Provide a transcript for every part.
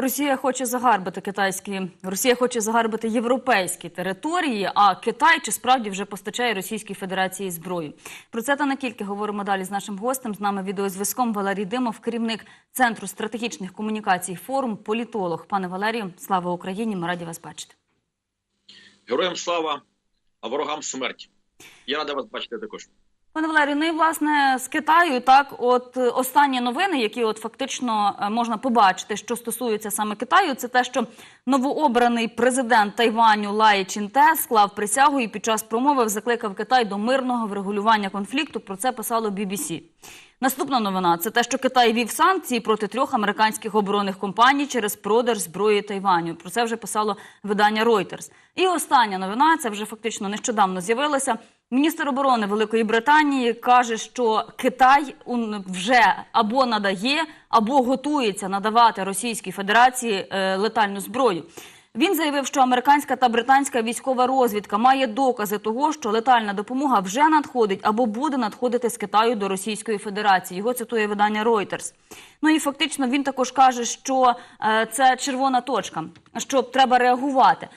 Росія хоче загарбати китайські, Росія хоче загарбати європейські території. А Китай чи справді вже постачає Російській Федерації зброю? Про це та не тільки говоримо далі з нашим гостем. З нами відеозв'язком Валерій Димов, керівник центру стратегічних комунікацій. Форум, політолог. Пане Валерію, слава Україні! Ми раді вас бачити. Героям слава, а ворогам смерть. Я рада вас бачити також. Пане Валерію, ну і власне з Китаю, так, от е, останні новини, які от фактично е, можна побачити, що стосуються саме Китаю, це те, що новообраний президент Тайваню Лай Чінте склав присягу і під час промови закликав Китай до мирного врегулювання конфлікту. Про це писало BBC. Наступна новина це те, що Китай вів санкції проти трьох американських оборонних компаній через продаж зброї Тайваню. Про це вже писало видання Reuters. І остання новина це вже фактично нещодавно з'явилася. Міністр оборони Великої Британії каже, що Китай вже або надає, або готується надавати Російській Федерації е, летальну зброю. Він заявив, що американська та британська військова розвідка має докази того, що летальна допомога вже надходить або буде надходити з Китаю до Російської Федерації. Його цитує видання Reuters. Ну і фактично він також каже, що е, це червона точка, що треба реагувати.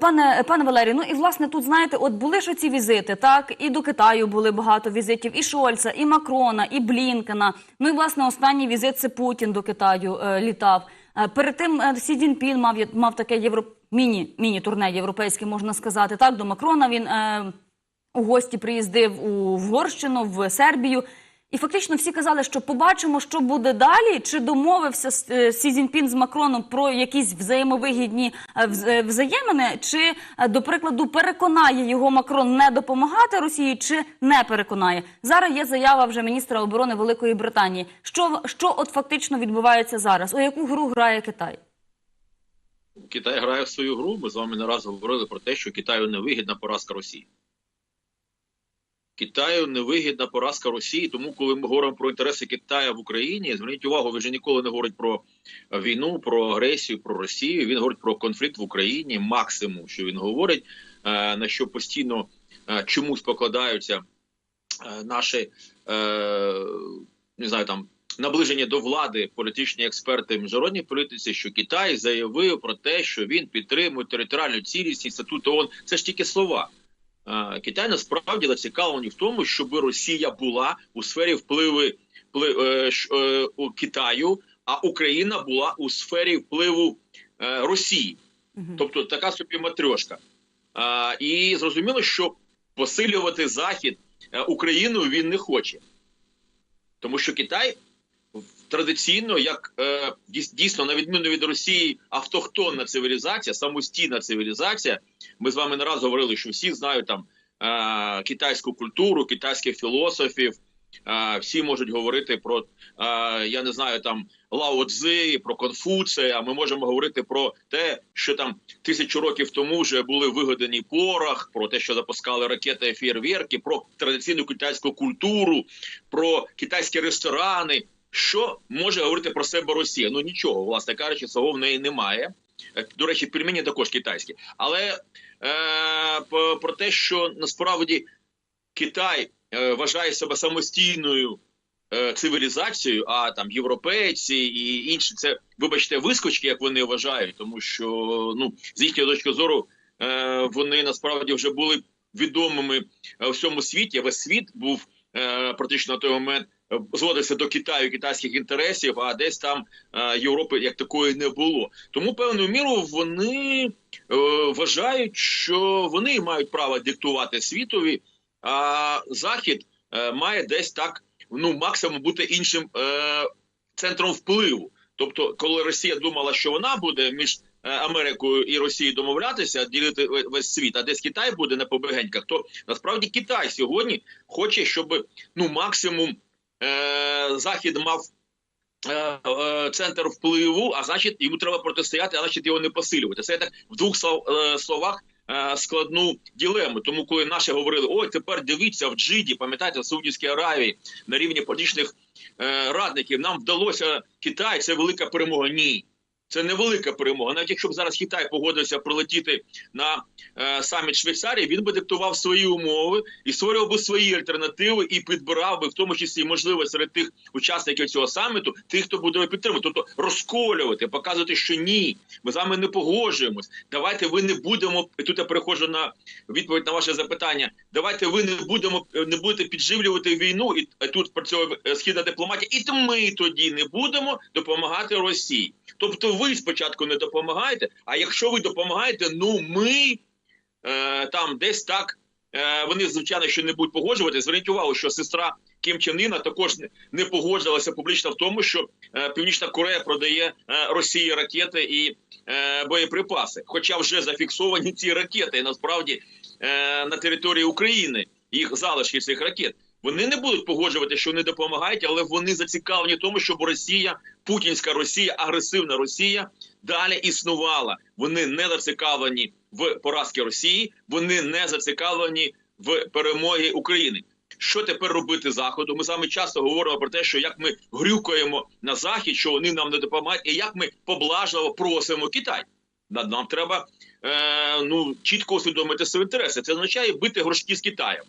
Пане пане Валерію, ну і власне тут знаєте, от були ж ці візити, так і до Китаю були багато візитів, і Шольца, і Макрона, і Блінкена. Ну і власне останній візит це Путін до Китаю е, літав. Е, перед тим е, Сі Цзіньпін мав мав таке євро міні міні турне європейське, можна сказати. Так до Макрона він е, у гості приїздив у в Угорщину, в Сербію. І фактично всі казали, що побачимо, що буде далі. Чи домовився е, Сі Цзіньпін з Макроном про якісь взаємовигідні е, е, взаємини, чи, до прикладу, переконає його Макрон не допомагати Росії, чи не переконає? Зараз є заява вже міністра оборони Великої Британії. Що, що от фактично відбувається зараз? У яку гру грає Китай? Китай грає в свою гру. Ми з вами не раз говорили про те, що Китаю невигідна поразка Росії. Китаю невигідна поразка Росії, тому коли ми говоримо про інтереси Китаю в Україні, зверніть увагу, він же ніколи не говорить про війну, про агресію, про Росію. Він говорить про конфлікт в Україні, максимум, що він говорить, е, на що постійно е, чомусь покладаються е, наші не знаю там. Наближення до влади політичні експерти в міжнародній політиці, що Китай заявив про те, що він підтримує територіальну цілісність статуту ООН. Це ж тільки слова. Е, Китай насправді зацікавлений в тому, щоб Росія була у сфері впливи впли- е, е, Китаю, а Україна була у сфері впливу Росії. Тобто така собі матрьошка. І зрозуміло, що посилювати Захід Україну він не хоче. Тому що Китай традиційно, як е, дійсно, на відміну від Росії, автохтонна цивілізація, самостійна цивілізація. Ми з вами не раз говорили, що всі знають там е, китайську культуру, китайських філософів. Е, всі можуть говорити про е, я не знаю там Лао Цзи, про Конфуція. Ми можемо говорити про те, що там тисячу років тому вже були вигадані порох, про те, що запускали ракети фєрверки, про традиційну китайську культуру, про китайські ресторани. Що може говорити про себе Росія? Ну нічого, власне кажучи, свого в неї немає. Е, До речі, пельмені також китайські, але е, про те, що насправді Китай е, вважає себе самостійною е, цивілізацією, а там європейці і інші це, вибачте, вискочки, як вони вважають, тому що ну з їхньої точки зору е, вони насправді вже були відомими е, у всьому світі. Весь світ був е, практично на той момент е, зводився до Китаю китайських інтересів, а десь там е, Європи як такої не було. Тому певною мірою вони е, вважають, що вони мають право диктувати світові, а Захід е, має десь так ну максимум бути іншим центром впливу. Тобто, коли Росія думала, що вона буде між Америкою і Росією домовлятися, ділити весь світ, а десь Китай буде на побегеньках, то насправді Китай сьогодні хоче, щоб ну максимум Захід мав е, е, центр впливу, а значить йому треба протистояти, а значить його не посилювати. Це я так в двох е, словах е, складну ділему. Тому, коли наші говорили, ой, тепер дивіться в Джиді, пам'ятаєте, в Саудівській Аравії на рівні політичних е, радників, нам вдалося Китай, це велика перемога. Ні. Це невелика перемога. Навіть якщо б зараз Китай погодився прилетіти на е, саміт Швейцарії, він би диктував свої умови і створював би свої альтернативи і підбирав би в тому числі можливо серед тих учасників цього саміту, тих, хто буде підтримувати, тобто розколювати, показувати, що ні, ми з вами не погоджуємось. Давайте ви не будемо і тут. Я переходжу на відповідь на ваше запитання. Давайте ви не будемо не будете підживлювати війну, і тут працює е, східна дипломатія, і ми тоді не будемо допомагати Росії. Тобто, ви спочатку не допомагаєте. А якщо ви допомагаєте, ну ми е, там десь так. Е, вони звичайно що не будуть погоджувати. Зверніть увагу, що сестра Кім Чен Іна також не, не погоджилася публічно в тому, що е, Північна Корея продає е, Росії ракети і е, боєприпаси. Хоча вже зафіксовані ці ракети, насправді е, на території України їх залишки цих ракет. Вони не будуть погоджувати, що вони допомагають, але вони зацікавлені в тому, щоб Росія, путінська Росія, агресивна Росія далі існувала. Вони не зацікавлені в поразці Росії, вони не зацікавлені в перемогі України. Що тепер робити заходу? Ми вами часто говоримо про те, що як ми грюкаємо на захід, що вони нам не допомагають, і як ми поблажливо просимо Китай. Нам треба е, ну чітко усвідомити свої інтереси. Це означає бити горшки з Китаєм.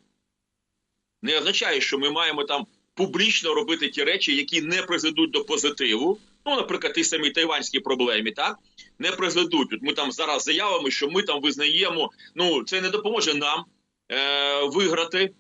Не означає, що ми маємо там публічно робити ті речі, які не призведуть до позитиву. Ну, наприклад, ті самі тайванські проблеми, так не призведуть. От ми там зараз заявимо, що ми там визнаємо. Ну це не допоможе нам е, виграти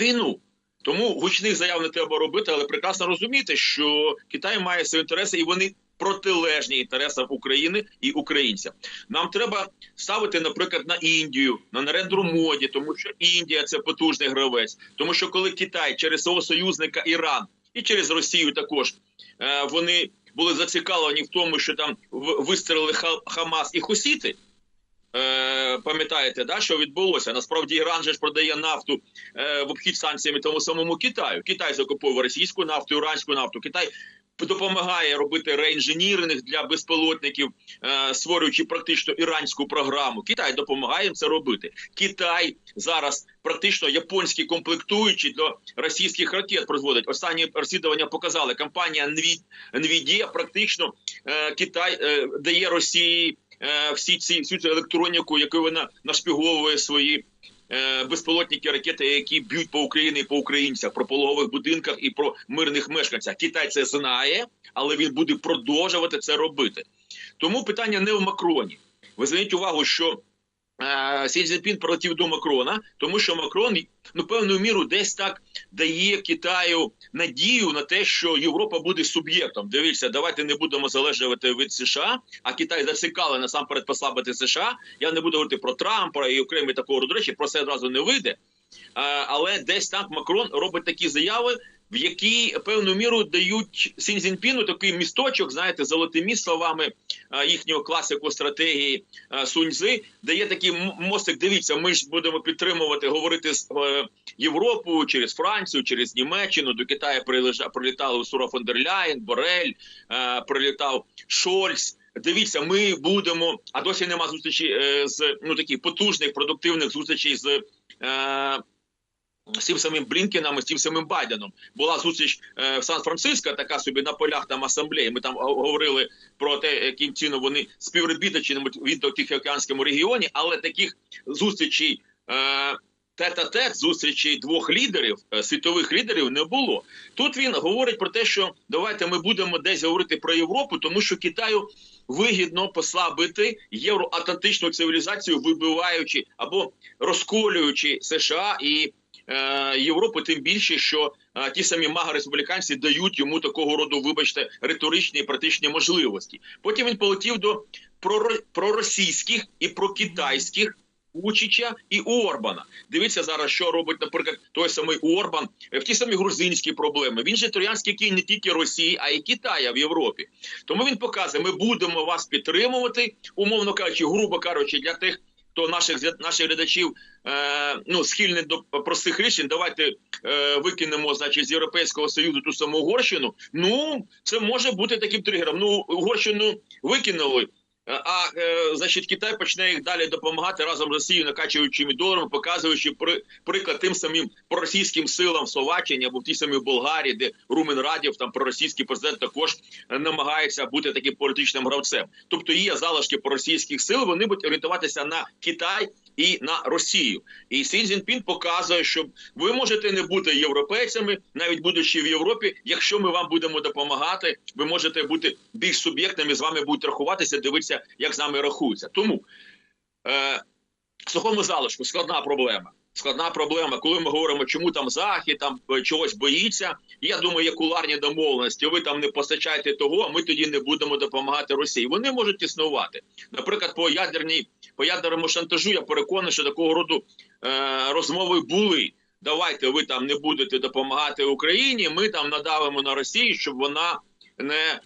війну. Тому гучних заяв не треба робити, але прекрасно розуміти, що Китай має свої інтереси, і вони протилежні інтересам України і українцям. Нам треба ставити, наприклад, на Індію, на нарендру моді, тому що Індія це потужний гравець. Тому що коли Китай через свого союзника Іран і через Росію також е, вони були зацікавлені в тому, що там вистрелили Хамас і Хусіти. Е, пам'ятаєте, да, що відбулося? Насправді Іран же ж продає нафту е, в обхід санкціями тому самому Китаю. Китай закуповує російську нафту, іранську нафту. Китай допомагає робити реінженіринг для безпілотників, е, створюючи практично іранську програму. Китай допомагає їм це робити. Китай зараз практично японські комплектуючі до російських ракет производить. Останні розслідування показали. Компанія Nvi- Nvidia практично е, Китай е, дає Росії всі ці всю цю електроніку, яку вона нашпіговує свої. Е, Безпілотники ракети, які б'ють по Україні і по українцях, про пологових будинках і про мирних мешканцях. Китай це знає, але він буде продовжувати це робити. Тому питання не в Макроні. Ви зверніть увагу, що Сі Цзіньпін прилетів до Макрона, тому що Макрон ну певною міру десь так дає Китаю надію на те, що Європа буде суб'єктом. Дивіться, давайте не будемо залежати від США, а Китай зацікавлений насамперед послабити США. Я не буду говорити про Трампа і окремі такого роду речі, про це одразу не вийде. Е, але десь так Макрон робить такі заяви, в які певну міру дають Сінь Цзіньпіну такий місточок, знаєте, золотий міст словами е, їхнього класику стратегії е, Суньзи, дає такий мостик. Дивіться, ми ж будемо підтримувати, говорити з е, Європу через Францію, через Німеччину. До Китаю прилітали Усура фон Борель, е, прилітав Шольц. Дивіться, ми будемо. А досі нема зустрічі е, з ну таких потужних продуктивних зустрічей з. З тим самим Блінкеном і з тим самим Байденом була зустріч е, в Сан-Франциско, така собі на полях там асамблеї. Ми там говорили про те, яким чином вони співробітничатимуть в Індо-Тихоокеанському регіоні, але таких зустрічей е, тет-а-тет, зустрічей двох лідерів, е, світових лідерів, не було. Тут він говорить про те, що давайте ми будемо десь говорити про Європу, тому що Китаю вигідно послабити євроатлантичну цивілізацію, вибиваючи або розколюючи США і е, Європу, тим більше, що е, ті самі мага-республіканці дають йому такого роду, вибачте, риторичні і практичні можливості. Потім він полетів до проро- проросійських і прокитайських Учича і Орбана. Дивіться зараз, що робить, наприклад, той самий Орбан е, в ті самі грузинські проблеми. Він же троянський кінь не тільки Росії, а й Китая в Європі. Тому він показує, ми будемо вас підтримувати, умовно кажучи, грубо кажучи, для тих. Хто наших наших глядачів е, ну схильний до простих рішень, давайте е, викинемо, значить, з європейського союзу ту саму Угорщину. Ну це може бути таким тригером. Ну Угорщину викинули. Е, А е, значить, Китай почне їх далі допомагати разом з Росією, накачуючими доларами, показуючи при, приклад тим самим проросійським силам в Словаччині або в тій самій Болгарії, де Румен Радів, там проросійський президент також е, намагається бути таким політичним гравцем. Тобто є залишки проросійських сил, вони будуть орієнтуватися на Китай і на Росію. І Сі Цзіньпін показує, що ви можете не бути європейцями, навіть будучи в Європі. Якщо ми вам будемо допомагати, ви можете бути більш суб'єктними, з вами будуть рахуватися, дивитися, як з нами рахуються. Тому е, сухому залишку складна проблема. Складна проблема, коли ми говоримо, чому там захід там е, чогось боїться. Я думаю, є куларні домовленості. Ви там не постачаєте того, а ми тоді не будемо допомагати Росії. Вони можуть існувати. Наприклад, по ядерній по ядерному шантажу. Я переконаний, що такого роду е, розмови були. Давайте ви там не будете допомагати Україні. Ми там надавимо на Росію, щоб вона не,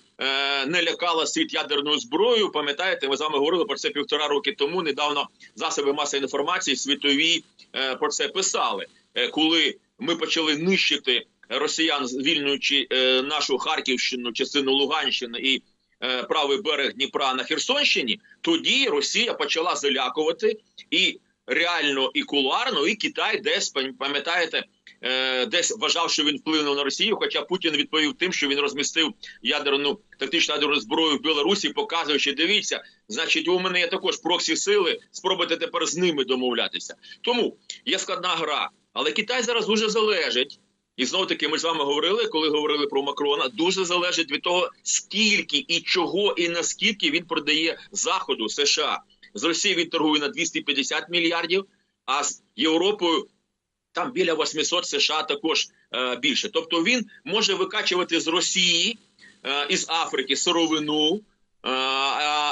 не лякала світ ядерною зброєю. Пам'ятаєте, ми з вами говорили про це півтора роки тому. Недавно засоби масової інформації світові е, про це писали, е, коли ми почали нищити росіян, звільнюючи е, нашу Харківщину, частину Луганщини і е, правий берег Дніпра на Херсонщині. Тоді Росія почала залякувати і реально, і кулуарно, і Китай десь пам- пам'ятаєте. Е, Десь вважав, що він вплинув на Росію, хоча Путін відповів тим, що він розмістив ядерну тактичну ядерну зброю в Білорусі, показуючи, дивіться, значить, у мене є також проксі сили. Спробуйте тепер з ними домовлятися. Тому є складна гра, але Китай зараз дуже залежить. І знову таки, ми з вами говорили, коли говорили про Макрона, дуже залежить від того, скільки і чого, і наскільки він продає заходу США. З Росії він торгує на 250 мільярдів, а з Європою там біля 800 США також е, більше. Тобто він може викачувати з Росії е, із Африки сировину. е,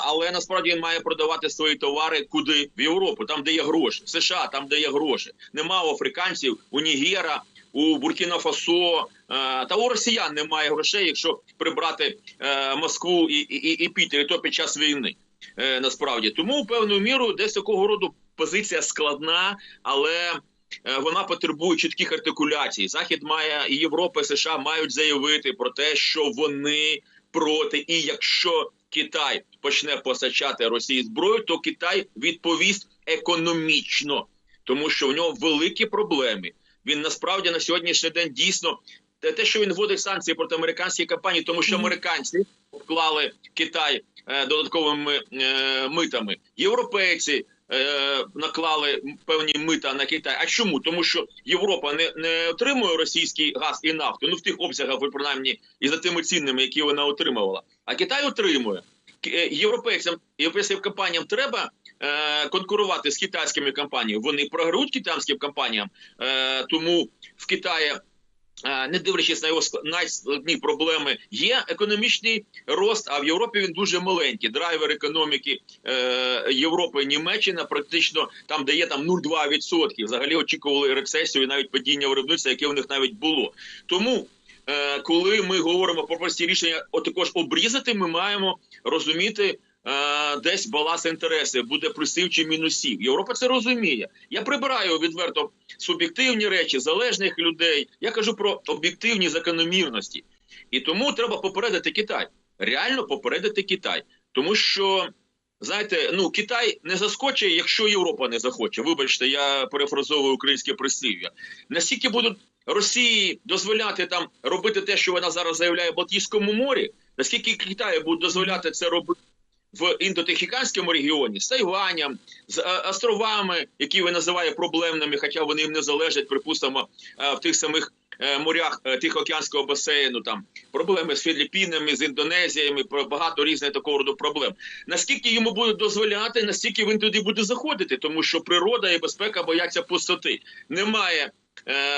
Але насправді він має продавати свої товари куди в Європу, там де є гроші, в США, там де є гроші. Нема у африканців, у Нігера, у Буркіна Фасо е, та у росіян немає грошей, якщо прибрати е, Москву і, і, і Пітер, і то під час війни. Е, насправді тому певною мірою десь такого роду позиція складна, але е, вона потребує чітких артикуляцій. Захід має і Європа, і США мають заявити про те, що вони проти, і якщо Китай почне постачати Росії зброю, то Китай відповість економічно, тому що в нього великі проблеми. Він насправді на сьогоднішній день дійсно те, що він вводить санкції проти американських компаній, тому що американці обклали Китай е, додатковими е, митами. Європейці е, наклали певні мита на Китай. А чому? Тому що Європа не, не отримує російський газ і нафту, ну в тих обсягах, ви, принаймні, і за тими цінними, які вона отримувала. А Китай отримує. Е, Європейцям європейським компаніям треба е, конкурувати з китайськими компаніями. Вони програють китайським компаніям, е, тому в Китаї. Не дивлячись на його ск- найскладні проблеми, є економічний рост. А в Європі він дуже маленький. Драйвер економіки е, Європи, Німеччина, практично там, де є там 0,2%. Взагалі очікували рецесію, і навіть падіння виробництва, яке в них навіть було. Тому, е, коли ми говоримо про прості рішення, отакож обрізати, ми маємо розуміти. Е, Десь баланс інтересів буде плюсів чи мінусів. Європа це розуміє. Я прибираю відверто суб'єктивні речі, залежних людей. Я кажу про об'єктивні закономірності. І тому треба попередити Китай. Реально попередити Китай. Тому що, знаєте, ну Китай не заскочить, якщо Європа не захоче. Вибачте, я перефразовую українське прислів'я. Наскільки будуть Росії дозволяти там робити те, що вона зараз заявляє в Балтійському морі, наскільки Китай буде дозволяти це робити в індотихіканському регіоні з Тайванем, з е, островами, які ви називаєте проблемними, хоча вони їм не залежать, припустимо, е, в тих самих е, морях Тихоокеанського басейну, там проблеми з Філіппінами, з Індонезіями, багато різних такого роду проблем. Наскільки йому будуть дозволяти, настільки він туди буде заходити, тому що природа і безпека бояться пустоти. Немає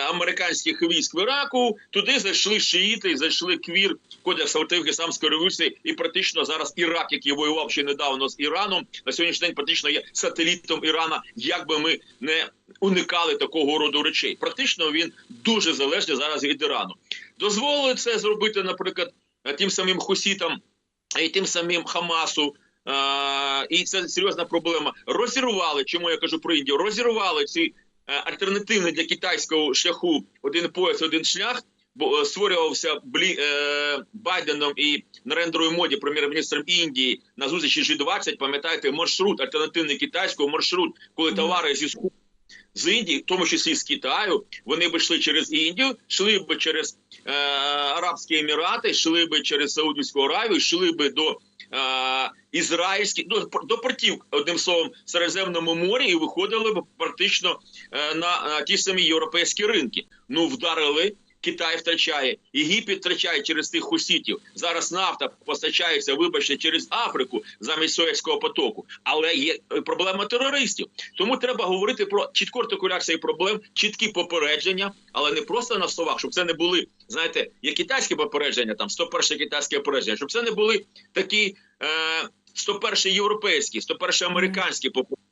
американських військ в Іраку. Туди зайшли шиїти, зайшли квір кодекс ісламської революції, і практично зараз Ірак, який воював ще недавно з Іраном, на сьогоднішній день практично є сателітом Ірана. Як би ми не уникали такого роду речей, практично він дуже залежний зараз від Ірану. Дозволили це зробити, наприклад, е, тим самим Хусітам і тим самим Хамасу. А, і це серйозна проблема. Розірвали, чому я кажу про Індію, розірвали ці е, альтернативний для китайського шляху один пояс, один шлях. бо, е, створювався Блі, е, Байденом і Нарендерою моді, прем'єр-міністром Індії на зустрічі G20, пам'ятаєте, маршрут, альтернативний китайського маршрут, коли товари зі сходу з Індії, в тому числі з Китаю, вони б йшли через Індію, йшли б через е, Арабські Емірати, йшли б через Саудівську Аравію, йшли б до е, ізраїльських до, портів, одним словом, в Середземному морі і виходили б практично е, на, на ті самі європейські ринки. Ну вдарили. Китай втрачає, Єгипет втрачає через тих хусітів. Зараз нафта постачається, вибачте, через Африку замість Суецького потоку. Але є е, проблема терористів. Тому треба говорити про чітку артикуляцію проблем, чіткі попередження, але не просто на словах, щоб це не були, знаєте, як китайські попередження, там 101 китайське попередження, щоб це не були такі е, 101 європейські, 101 американські попередження.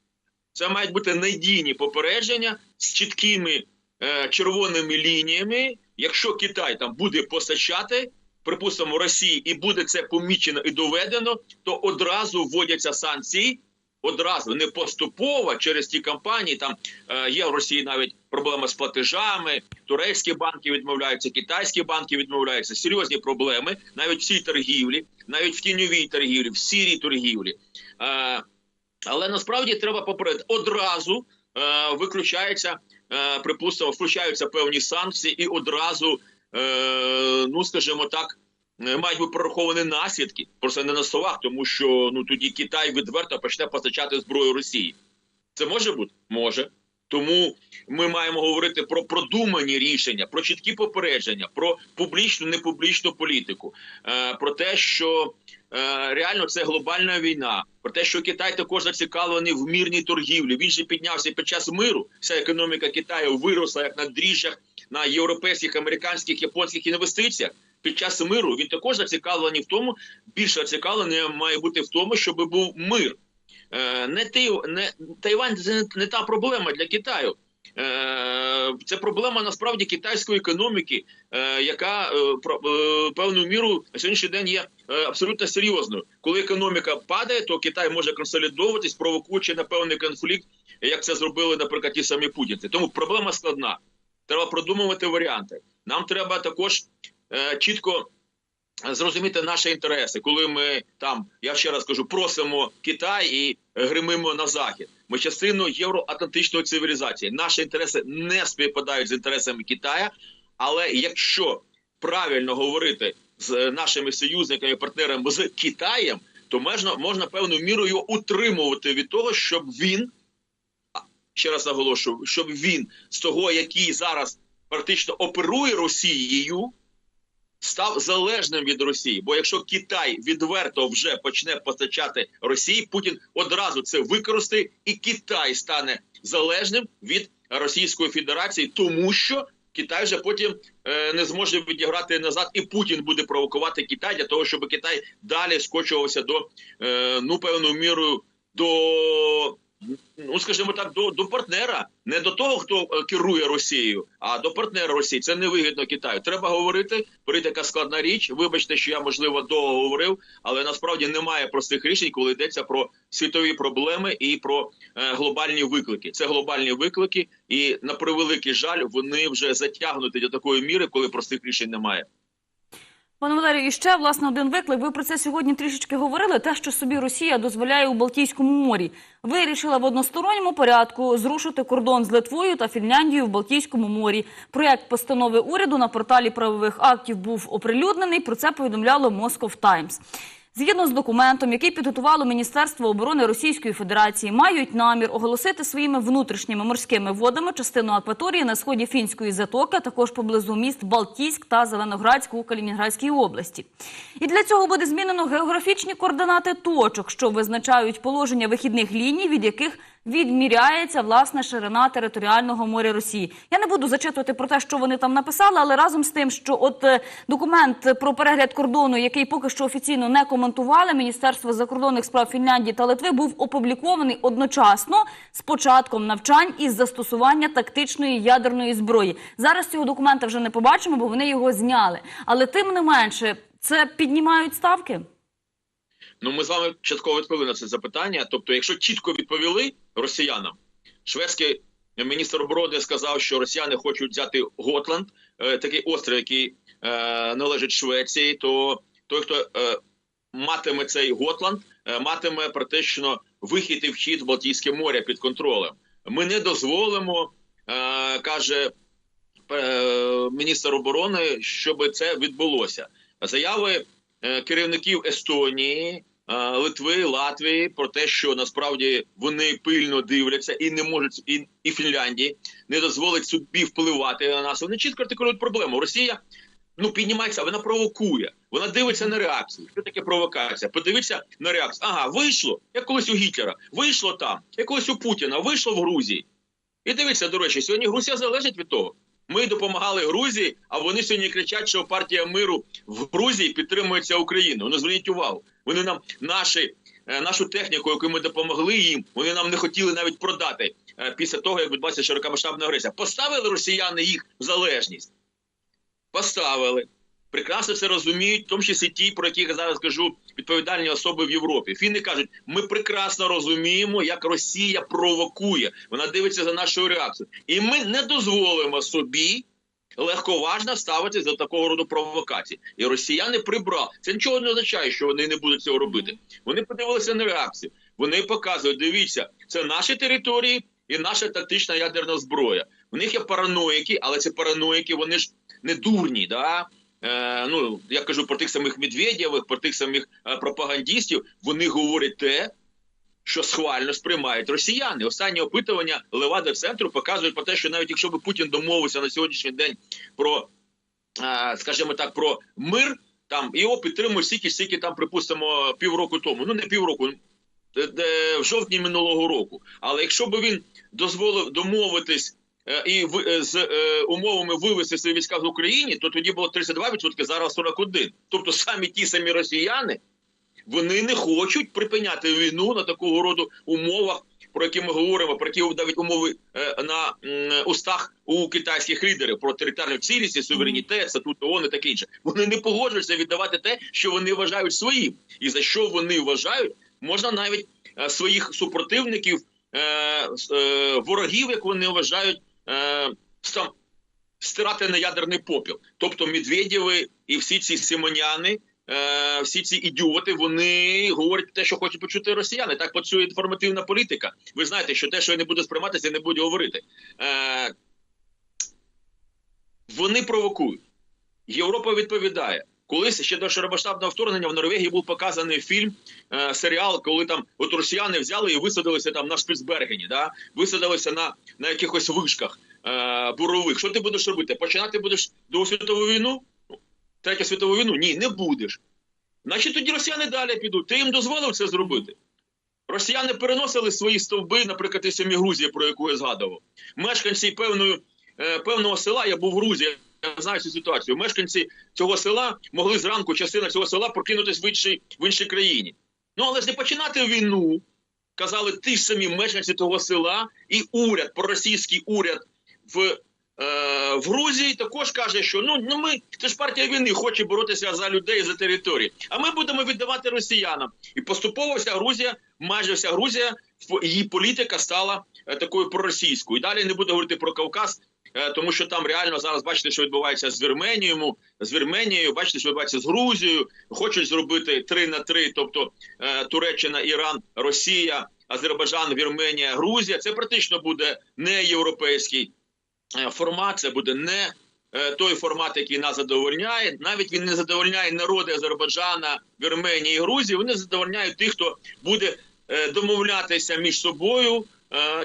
Це мають бути надійні попередження з чіткими е, червоними лініями. Якщо Китай там буде постачати, припустимо, Росії, і буде це помічено і доведено, то одразу вводяться санкції. Одразу не поступово через ті компанії. Там е, є в Росії навіть проблема з платежами. Турецькі банки відмовляються, китайські банки відмовляються. Серйозні проблеми навіть в цій торгівлі, навіть в тіньовій торгівлі, в сірій торгівлі. Е, але насправді треба попередити одразу е, виключається, припустимо, включаються певні санкції, і одразу, е, ну скажімо так, е, мають бути прораховані наслідки. Просто не на словах, тому що ну тоді Китай відверто почне постачати зброю Росії. Це може бути? Може. Тому ми маємо говорити про продумані рішення, про чіткі попередження, про публічну, непублічну політику, е, про те, що е, реально це глобальна війна, про те, що Китай також зацікавлений в мірній торгівлі. Він же піднявся під час миру. Вся економіка Китаю виросла як на дріжджах на європейських, американських, японських інвестиціях. Під час миру він також зацікавлений в тому, більше зацікавлений має бути в тому, щоб був мир. Е, не ти не Тайвань це не та проблема для Китаю. Е, Це проблема насправді китайської економіки, е, яка е, певну міру на сьогоднішній день є абсолютно серйозною. Коли економіка падає, то Китай може консолідовуватись, провокуючи на певний конфлікт, як це зробили, наприклад, ті самі путінці. Тому проблема складна. Треба продумувати варіанти. Нам треба також чітко зрозуміти наші інтереси, коли ми там, я ще раз кажу, просимо Китай і гримимо на захід. Ми частиною євроатлантичної цивілізації. Наші інтереси не співпадають з інтересами Китая, але якщо правильно говорити з нашими союзниками, партнерами з Китаєм, то можна можна певною мірою утримувати від того, щоб він ще раз наголошую, щоб він з того, який зараз практично оперує Росією став залежним від Росії. Бо якщо Китай відверто вже почне постачати Росії, Путін одразу це використає, і Китай стане залежним від Російської Федерації, тому що Китай вже потім е, не зможе відіграти назад, і Путін буде провокувати Китай для того, щоб Китай далі скочувався до е, ну певною мірою до. Ну, скажімо так, до до партнера, не до того, хто е, керує Росією, а до партнера Росії. Це невигідно Китаю. Треба говорити. Політика складна річ. Вибачте, що я можливо довго говорив, але насправді немає простих рішень, коли йдеться про світові проблеми і про е, глобальні виклики. Це глобальні виклики, і на превеликий жаль, вони вже затягнуті до такої міри, коли простих рішень немає. Пане Валерію, і ще власне один виклик. Ви про це сьогодні трішечки говорили. Те, що собі Росія дозволяє у Балтійському морі, вирішила в односторонньому порядку зрушити кордон з Литвою та Фінляндією в Балтійському морі. Проєкт постанови уряду на порталі правових актів був оприлюднений. Про це повідомляло Москов Times. Згідно з документом, який підготувало Міністерство оборони Російської Федерації, мають намір оголосити своїми внутрішніми морськими водами частину акваторії на сході фінської затоки, а також поблизу міст Балтійськ та Зеленоградськ у Калінінградській області. І для цього буде змінено географічні координати точок, що визначають положення вихідних ліній, від яких відміряється власне ширина територіального моря Росії. Я не буду зачитувати про те, що вони там написали, але разом з тим, що от е, документ про перегляд кордону, який поки що офіційно не коментували, Міністерство закордонних справ Фінляндії та Литви був опублікований одночасно з початком навчань із застосування тактичної ядерної зброї. Зараз цього документа вже не побачимо, бо вони його зняли. Але тим не менше, це піднімають ставки. Ну, ми з вами частково відповіли на це запитання. Тобто, якщо чітко відповіли росіянам, шведське міністр оборони сказав, що росіяни хочуть взяти Готланд, е, такий острів, який е, належить Швеції, то той, хто е, матиме цей Готланд, матиме практично вихід і вхід в Балтійське море під контролем. Ми не дозволимо, каже міністр оборони, щоб це відбулося. Заяви керівників Естонії, е, Литви, Латвії про те, що насправді вони пильно дивляться і не можуть і, і Фінляндії не дозволить собі впливати на нас. Вони чітко артикулюють проблему. Росія ну піднімається, вона провокує. Вона дивиться на реакцію. Що таке провокація? Подивіться на реакцію. Ага, вийшло, як колись у Гітлера, вийшло там, як колись у Путіна, вийшло в Грузії. І дивіться, до речі, сьогодні Грузія залежить від того. Ми допомагали Грузії, а вони сьогодні кричать, що партія миру в Грузії підтримується Україною. Ну зверніть увагу. Вони нам наші, е, нашу техніку, яку ми допомогли їм, вони нам не хотіли навіть продати е, після того, як відбулася широкомасштабна агресія. Поставили росіяни їх в залежність. Поставили. Прекрасно це розуміють, в тому числі ті, про яких я зараз кажу, відповідальні особи в Європі. Фіни кажуть, ми прекрасно розуміємо, як Росія провокує. Вона дивиться за нашою реакцією. І ми не дозволимо собі легковажно ставитися до такого роду провокацій. І росіяни прибрали. Це нічого не означає, що вони не будуть цього робити. Вони подивилися на реакцію. Вони показують, дивіться, це наші території і наша тактична ядерна зброя. У них є параноїки, але ці параноїки, вони ж не дурні. Да? Е, ну, я кажу про тих самих Медведєвих, про тих самих е, пропагандистів. Вони говорять те, що схвально сприймають росіяни. Останні опитування Левади центру показують про те, що навіть якщо би Путін домовився на сьогоднішній день про, е, скажімо так, про мир, там його підтримують стільки, стільки там, припустимо, півроку тому. Ну не півроку, в жовтні минулого року. Але якщо б він дозволив домовитись. Е, І в- е, з е, умовами вивести свої війська з України, то тоді було 32%, зараз 41%. Тобто самі ті самі росіяни вони не хочуть припиняти війну на такого роду умовах, про які ми говоримо, про які навіть умови на устах у китайських лідерів про територіальну цілісність, суверенітет, статут ООН і таке інше. Вони не погоджуються віддавати те, що вони вважають своїм, і за що вони вважають, можна навіть своїх супротивників, ворогів, як вони вважають, е, сам стирати на ядерний попіл. Тобто Медведєви і всі ці симоняни, е, всі ці ідіоти, вони говорять те, що хочуть почути росіяни. Так працює інформативна політика. Ви знаєте, що те, що я не буду сприйматися, не буду говорити. Е, вони провокують. Європа відповідає. Колись ще до широкомасштабного вторгнення в Норвегії був показаний фільм, е, серіал, коли там от росіяни взяли і висадилися там на Шпицбергені, да? висадилися на, на якихось вишках е, бурових. Що ти будеш робити? Починати будеш Другу світову війну? Третю світову війну? Ні, не будеш. Значить, тоді росіяни далі підуть. Ти їм дозволив це зробити. Росіяни переносили свої стовби, наприклад, і самі Грузії, про яку я згадував. Мешканці певної, е, певного села, я був в Грузії, знаю цю ситуацію. Мешканці цього села могли зранку, частина цього села прокинутись в іншій, в іншій країні. Ну але ж не починати війну, казали ті ж самі мешканці того села, і уряд, проросійський уряд в, е, в Грузії також каже, що ну, ну ми це ж партія війни хоче боротися за людей за території. А ми будемо віддавати росіянам. І поступово вся Грузія, майже вся Грузія, її політика стала е, такою проросійською. І далі не буду говорити про Кавказ. Е, Тому що там реально зараз бачите, що відбувається з Вірменією, з Вірменією, бачите, що відбувається з Грузією. Хочуть зробити три на три, тобто е, Туреччина, Іран, Росія, Азербайджан, Вірменія, Грузія. Це практично буде не європейський е, формат, це буде не той формат, який нас задовольняє. Навіть він не задовольняє народи Азербайджана, Вірменії і Грузії. Вони задовольняють тих, хто буде домовлятися між собою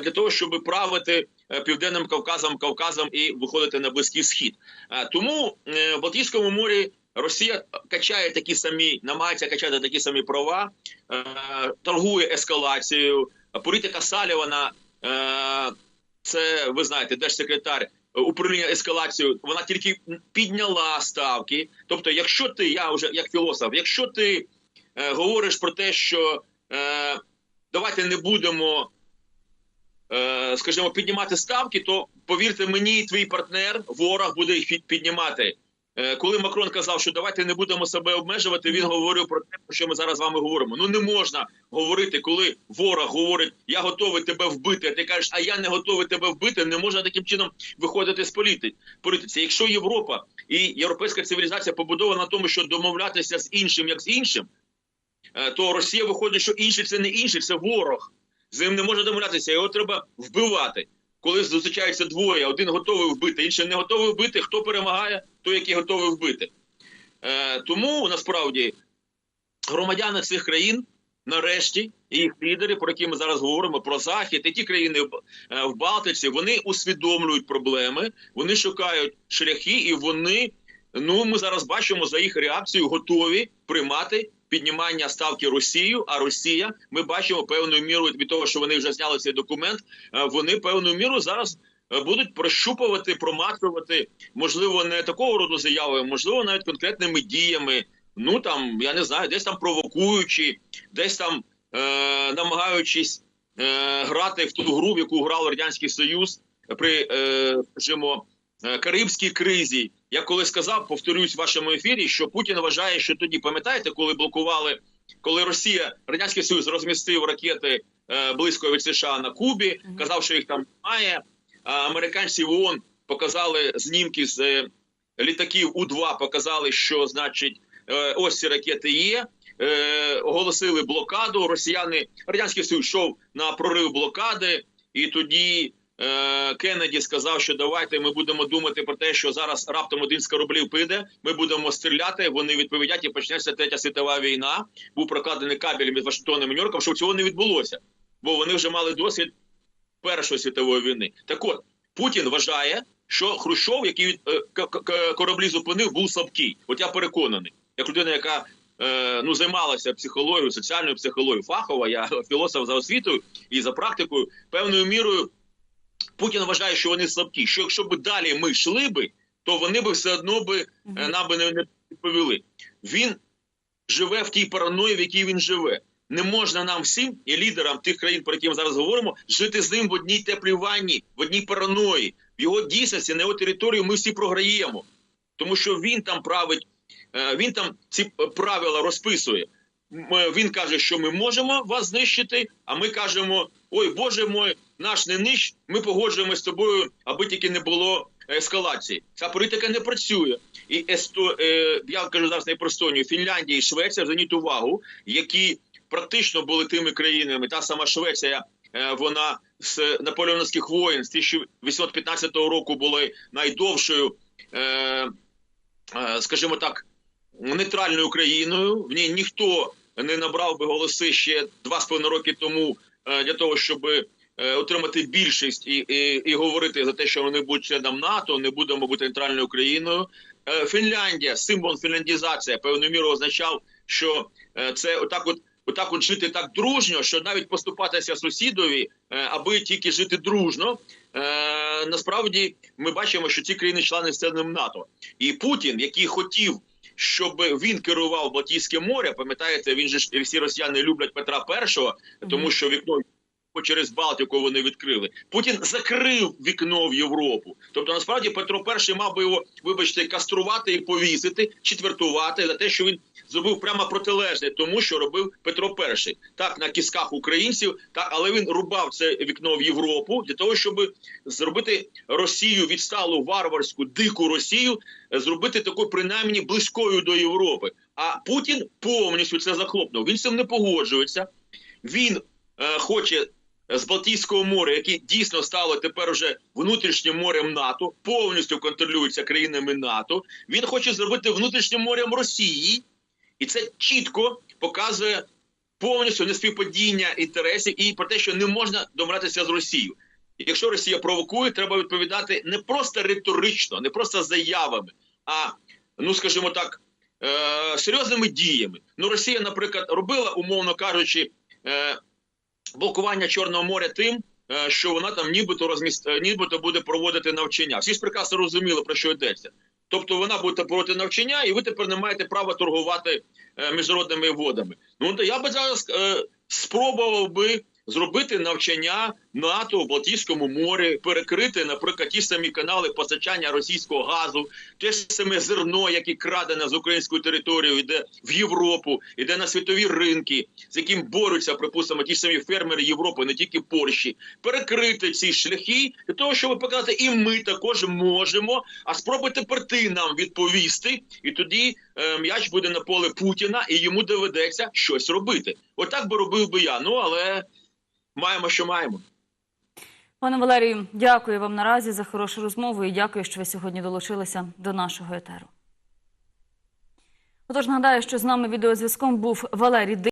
для того, щоб правити південним Кавказом, Кавказом і виходити на близький схід. Е, Тому е, в Балтійському морі. Росія качає такі самі, намагається качати такі самі права, е, торгує ескалацією. Політика Салівана, е, це ви знаєте, держсекретар е, управління ескалацією, вона тільки підняла ставки. Тобто, якщо ти, я вже як філософ, якщо ти е, говориш про те, що е, давайте не будемо, е, скажімо, піднімати ставки, то повірте мені, твій партнер, ворог буде їх піднімати. Е, Коли Макрон казав, що давайте не будемо себе обмежувати, він говорив про те, про що ми зараз з вами говоримо. Ну не можна говорити, коли ворог говорить, я готовий тебе вбити. А ти кажеш, а я не готовий тебе вбити. Не можна таким чином виходити з політи- політиці. Якщо Європа і європейська цивілізація побудована на тому, що домовлятися з іншим як з іншим, е, то Росія виходить, що інший це не інший, це ворог. З ним не може домовлятися, його треба вбивати. Коли зустрічаються двоє, один готовий вбити, інший не готовий вбити, хто перемагає, той, який готовий вбити. Е, тому насправді громадяни цих країн, нарешті, їх лідери, про які ми зараз говоримо, про Захід, і ті країни е, в Балтиці, вони усвідомлюють проблеми, вони шукають шляхи, і вони, ну ми зараз бачимо за їх реакцією, готові приймати піднімання ставки Росію. А Росія, ми бачимо певною мірою від того, що вони вже зняли цей документ. е, Вони певною мірою зараз е, будуть прощупувати, промацувати, можливо, не такого роду заявами, можливо, навіть конкретними діями. Ну там я не знаю, десь там провокуючи, десь там е, намагаючись е, грати в ту гру, в яку грав радянський союз при е, скажімо, Карибській кризі. Я коли сказав, повторюсь в вашому ефірі, що Путін вважає, що тоді пам'ятаєте, коли блокували, коли Росія, радянський союз розмістив ракети е, близько від США на Кубі, казав, що їх там немає. А американці в ООН показали знімки з е, літаків У-2, показали, що значить е, ось ці ракети є. Е, оголосили блокаду. Росіяни радянський союз йшов на прорив блокади, і тоді е, Кеннеді сказав, що давайте ми будемо думати про те, що зараз раптом один з кораблів піде. Ми будемо стріляти. Вони відповідять і почнеться третя світова війна. Був прокладений кабель між Вашингтоном і Нью-Йорком, щоб цього не відбулося, бо вони вже мали досвід Першої світової війни. Так от Путін вважає, що Хрущов, який е, кораблі зупинив, був слабкий. От я переконаний, як людина, яка е, ну займалася психологією, соціальною психологією, фахова, я філософ за освітою і за практикою, певною мірою Путін вважає, що вони слабкі. Що якщо б далі ми йшли би, то вони би все одно би е, нам би не, не відповіли. Він живе в тій параної, в якій він живе. Не можна нам всім і лідерам тих країн, про які ми зараз говоримо, жити з ним в одній теплій ванні, в одній параної. В його дійсності, на його територію ми всі програємо, тому що він там править, е, він там ці е, правила розписує. Він каже, що ми можемо вас знищити, а ми кажемо: ой, Боже мой, наш не нищ, ми погоджуємося з тобою, аби тільки не було ескалації. Ця політика не працює. І есто, е, я кажу зараз найпростою, Фінляндія і Швеція зверніть увагу, які практично були тими країнами. Та сама Швеція, е, вона з наполеоновських воєн з 1815 року були найдовшою, е, е, скажімо так, нейтральною країною. В ній ніхто не набрав би голоси ще два з половиною роки тому е, для того, щоб е, отримати більшість і, і, і говорити за те, що вони будуть членом НАТО, не будемо бути нейтральною країною. Е, Фінляндія, символ фінляндізація, певною мірою означав, що це отак, от отак от жити так дружньо, що навіть поступатися сусідові, аби тільки жити дружно. Насправді ми бачимо, що ці країни члени членом НАТО, і Путін, який хотів. Щоб він керував Балтійське море. пам'ятаєте, він же ж всі росіяни люблять Петра І, тому що вікно через Балтику вони відкрили. Путін закрив вікно в Європу. Тобто, насправді Петро І мав би його, вибачте, каструвати і повісити, четвертувати за те, що він зробив прямо протилежне тому, що робив Петро І. Так на кісках українців, так але він рубав це вікно в Європу для того, щоб зробити Росію відсталу варварську дику Росію, зробити такою принаймні близькою до Європи. А Путін повністю це захлопнув. Він цим не погоджується. Він е, хоче з Балтійського моря, яке дійсно стало тепер вже внутрішнім морем НАТО, повністю контролюється країнами НАТО. Він хоче зробити внутрішнім морем Росії, і це чітко показує повністю неспівпадіння інтересів і про те, що не можна домовлятися з Росією. Якщо Росія провокує, треба відповідати не просто риторично, не просто заявами, а ну скажімо так, е- серйозними діями. Ну, Росія, наприклад, робила, умовно кажучи, е- блокування Чорного моря тим, е, що вона там нібито розміст... е, нібито буде проводити навчання. Всі ж прекрасно розуміли, про що йдеться. Тобто вона буде проводити навчання, і ви тепер не маєте права торгувати е, міжнародними водами. Ну я би зараз е, спробував би зробити навчання НАТО в Балтійському морі, перекрити, наприклад, ті самі канали постачання російського газу, те саме зерно, яке крадене з української території, йде в Європу, йде на світові ринки, з яким борються, припустимо, ті самі фермери Європи, не тільки Польщі, перекрити ці шляхи для того, щоб показати, і ми також можемо. А спробуйте тепер ти нам відповісти, і тоді е, м'яч буде на поле Путіна, і йому доведеться щось робити. Отак би робив би я. Ну але маємо, що маємо. Пане Валерію, дякую вам наразі за хорошу розмову і дякую, що ви сьогодні долучилися до нашого етеру. Отож, нагадаю, що з нами відеозв'язком був Валерій Ди.